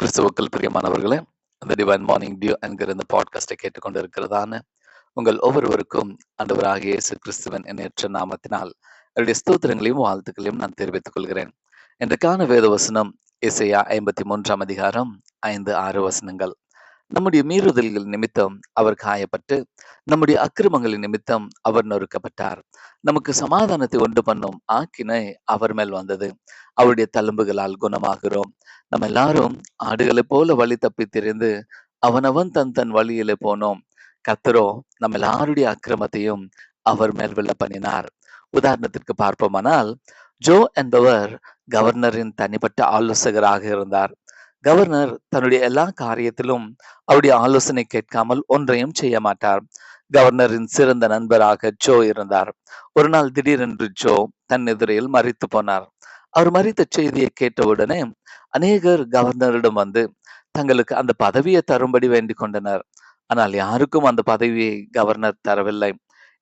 கிறிஸ்துவுக்கள் பிரியமானவர்களே அந்த divine morning dew என்கிற இந்த பாட்காஸ்டை கேட்டுக்கொண்டு இருக்கிறதான உங்கள் ஒவ்வொருவருக்கும் ஆண்டவராகிய இயேசு கிறிஸ்துவன் எண்ணற்ற நாமத்தினால் என்னுடைய ஸ்தோத்திரங்களையும் வாழ்த்துக்களையும் நான் தெரிவித்துக் கொள்கிறேன். இன்றைக்கான வேத வசனம் இசையா ஐம்பத்தி மூன்றாம் அதிகாரம் ஐந்து ஆறு வசனங்கள். நம்முடைய மீறுதல்கள் நிமித்தம் அவர் காயப்பட்டு நம்முடைய அக்கிரமங்களின் நிமித்தம் அவர் நொறுக்கப்பட்டார். நமக்கு சமாதானத்தை உண்டு பண்ணும் ஆக்கினை அவர் மேல் வந்தது. அவருடைய தழும்புகளால் குணமாகிறோம். நம்ம எல்லாரும் ஆடுகளை போல வழி தப்பி திரிந்து அவனவன் தன் தன் வழியிலே போனோம். கத்தரோ நம்ம எல்லாருடைய அக்கிரமத்தையும் அவர் மேல் விழ பண்ணினார். உதாரணத்திற்கு பார்ப்போமானால் ஜோ என்பவர் கவர்னரின் தனிப்பட்ட ஆலோசகராக இருந்தார். கவர்னர் தன்னுடைய எல்லா காரியத்திலும் அவருடைய ஆலோசனை கேட்காமல் ஒன்றையும் செய்ய மாட்டார். கவர்னரின் சிறந்த நண்பராக ஜோ இருந்தார். ஒரு நாள் திடீரென்று ஜோ தன் எதிரையில் மறித்து போனார். அவர் மறித்த செய்தியை கேட்டவுடனே அநேகர் கவர்னரிடம் வந்து தங்களுக்கு அந்த பதவியை தரும்படி வேண்டிக் கொண்டனர். ஆனால் யாருக்கும் அந்த பதவியை கவர்னர் தரவில்லை.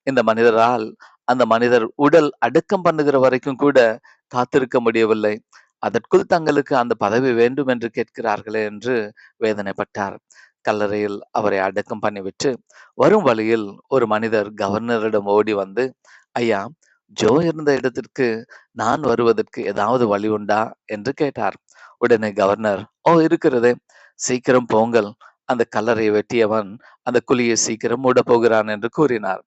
இந்த மனிதரால் அந்த மனிதர் உடல் அடக்கம் பண்ணுகிற வரைக்கும் கூட காத்திருக்க முடியவில்லை. அதற்குள் தங்களுக்கு அந்த பதவி வேண்டும் என்று கேட்கிறார்களே என்று வேதனைப்பட்டார். கல்லறையில் அவரை அடக்கம் பண்ணிவிட்டு வரும் வழியில் ஒரு மனிதர் கவர்னரிடம் ஓடி வந்து ஐயா ஜோ இருந்த இடத்திற்கு நான் வருவதற்கு ஏதாவது வழி உண்டா? என்று கேட்டார். உடனே கவர்னர் ஓ இருக்கிறதே. சீக்கிரம் போங்கள். அந்த கல்லறையை வெட்டியவன் அந்த குழியை சீக்கிரம் மூட போகிறான் என்று கூறினார்.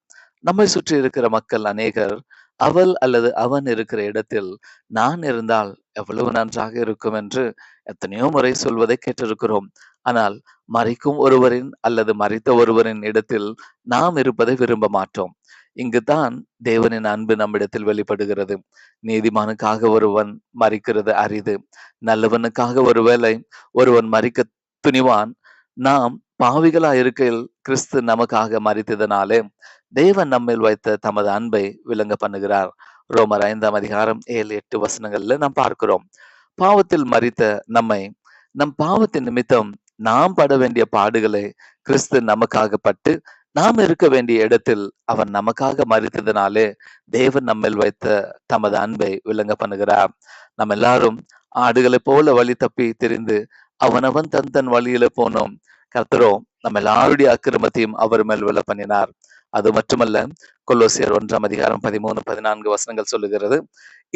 நம்மை சுற்றி இருக்கிற மக்கள் அநேகர் அவள் அல்லது அவன் இருக்கிற இடத்தில் நான் இருந்தால் எவ்வளவு நன்றாக இருக்கும் என்று எத்தனையோ முறை சொல்வதை கேட்டிருக்கிறோம். ஆனால் மறைக்கும் ஒருவரின் அல்லது மறைத்த ஒருவரின் இடத்தில் நாம் இருப்பதை விரும்ப மாட்டோம். இங்குதான் தேவனின் அன்பு நம்மிடத்தில் வெளிப்படுகிறது. நீதிமானுக்காக ஒருவன் மறிக்கிறது அரிது. நல்லவனுக்காக ஒருவேளை ஒருவன் மறிக்க துணிவான். நாம் பாவிகளா இருக்கையில் கிறிஸ்து நமக்காக மறித்ததனாலே தேவன் நம்மில் வைத்த தமது அன்பை விளங்க பண்ணுகிறார். ரோமர் ஐந்தாம் அதிகாரம் ஏழு எட்டு வசனங்கள்ல நாம் பார்க்கிறோம். பாவத்தில் மறித்த நம்மை நம் பாவத்தின் நிமித்தம் நாம் பட வேண்டிய பாடுகளை கிறிஸ்து நமக்காக பட்டு நாம் இருக்க வேண்டிய இடத்தில் அவன் நமக்காக மறித்ததனாலே தேவன் நம்மில் வைத்த தமது அன்பை விளங்க பண்ணுகிறார். நம்ம எல்லாரும் ஆடுகளை போல வழி தப்பி தெரிந்து அவனவன் தன் தன் வழியில போனோம். கர்த்தரோ நம்ம எல்லாருடைய அக்கிரமத்தையும் அவர் மேல் விழ பண்ணினார். அது மட்டுமல்ல கொல்லோசியர் ஒன்றாம் அதிகாரம் பதிமூணு பதினான்கு வசனங்கள் சொல்லுகிறது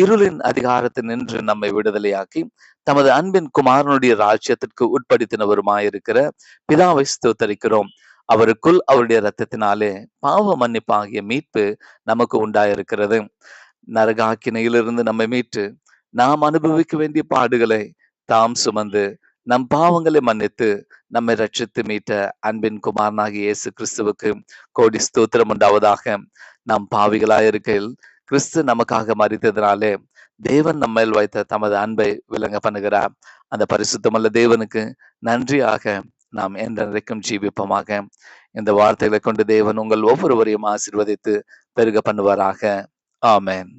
இருளின் அதிகாரத்தில் நின்று நம்மை விடுதலையாக்கி தமது அன்பின் குமாரனுடைய ராஜ்யத்திற்கு உட்படுத்தினவருமாயிருக்கிற பிதாவை ஸ்தோத்தரிக்கிறோம். அவருக்குள் அவருடைய ரத்தத்தினாலே பாவ மன்னிப்பாகிய மீட்பு நமக்கு உண்டாயிருக்கிறது. நரகாக்கினையிலிருந்து நம்மை மீட்டு நாம் அனுபவிக்க வேண்டிய பாடுகளை தாம் சுமந்து நம் பாவங்களை மன்னித்து நம்மை ரட்சித்து மீட்ட அன்பின் குமாரனாகிய இயேசு கிறிஸ்துவுக்கு கோடி ஸ்தோத்திரம் உண்டாவதாக. நாம் பாவிகளாயிருக்கையில் கிறிஸ்து நமக்காக மறித்ததினாலே தேவன் நம்மையில் வைத்த தமது அன்பை விளங்க பண்ணுகிறார். அந்த பரிசுத்தமல்ல தேவனுக்கு நன்றியாக நாம் என்றென்றைக்கும் ஜீவிப்போமாக. இந்த வார்த்தைகளை கொண்டு தேவன் உங்கள் ஒவ்வொருவரையும் ஆசிர்வதித்து பெருக பண்ணுவாராக. ஆமேன்.